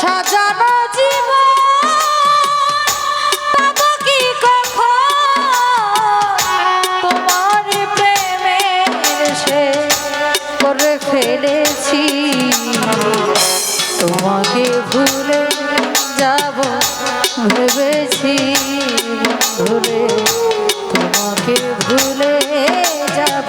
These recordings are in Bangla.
সাজানো ফেলেছি? তোমাকে ভুলে যাব ভেবেছি ভুলে। তোমাকে ভুলে যাব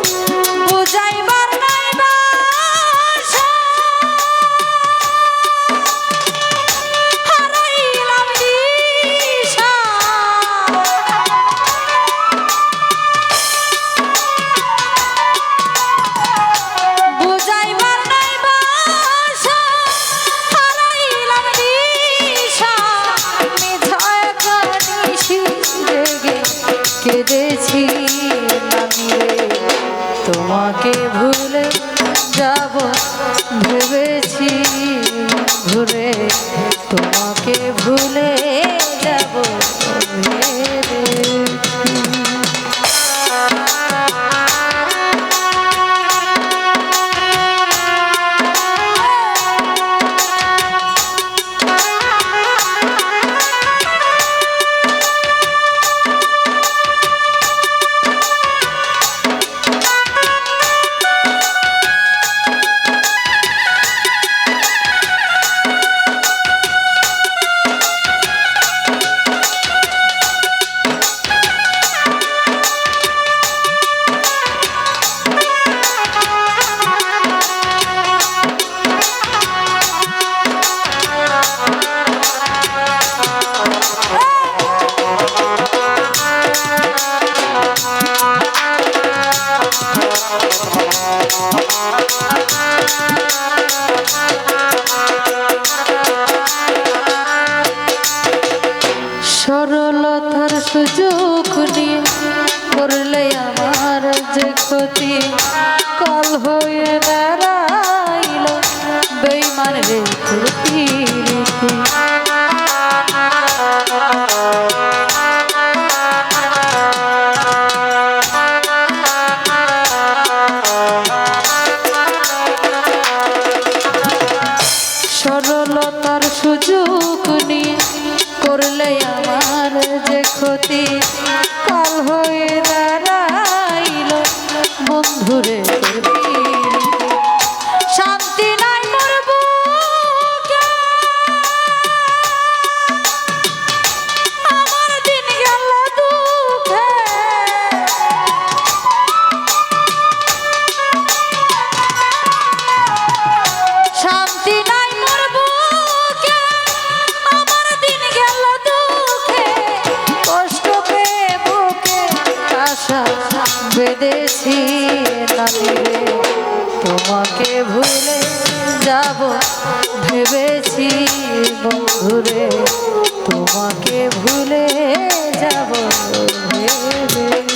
তোমাকে ভুলে যাব ভেবেছি ঘুরে তোমাকে ভুলে আমার যে ক্ষতি কল হয়ে দাঁড়াইল। বেইমান রে বেদেছি নামিরে তোমাকে ভুলে যাব ভেবেছি বন্ধুরে। তোমাকে ভুলে যাব ভেবেছি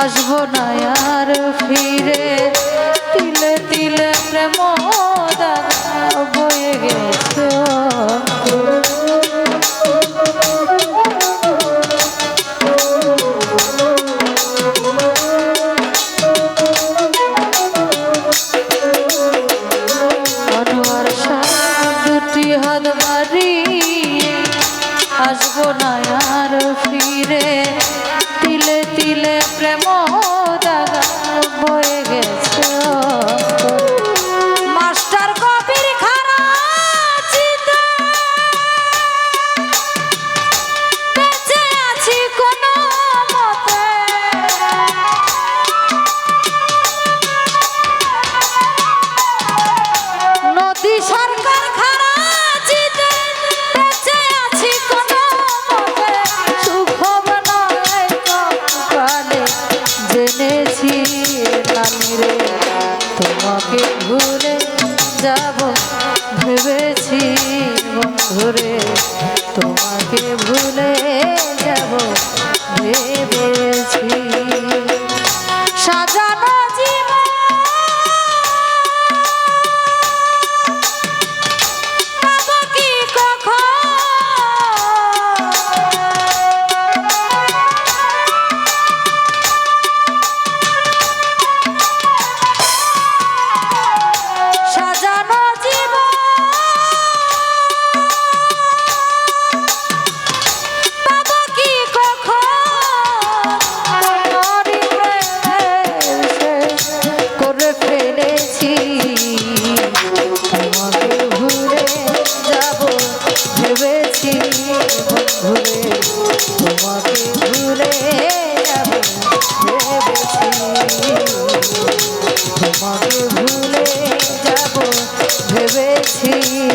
আসব না আর ফিরে। যাব ভেবেছি বন্ধুরে তোমাকে ভুলে যাব ভেবেছি। crazy.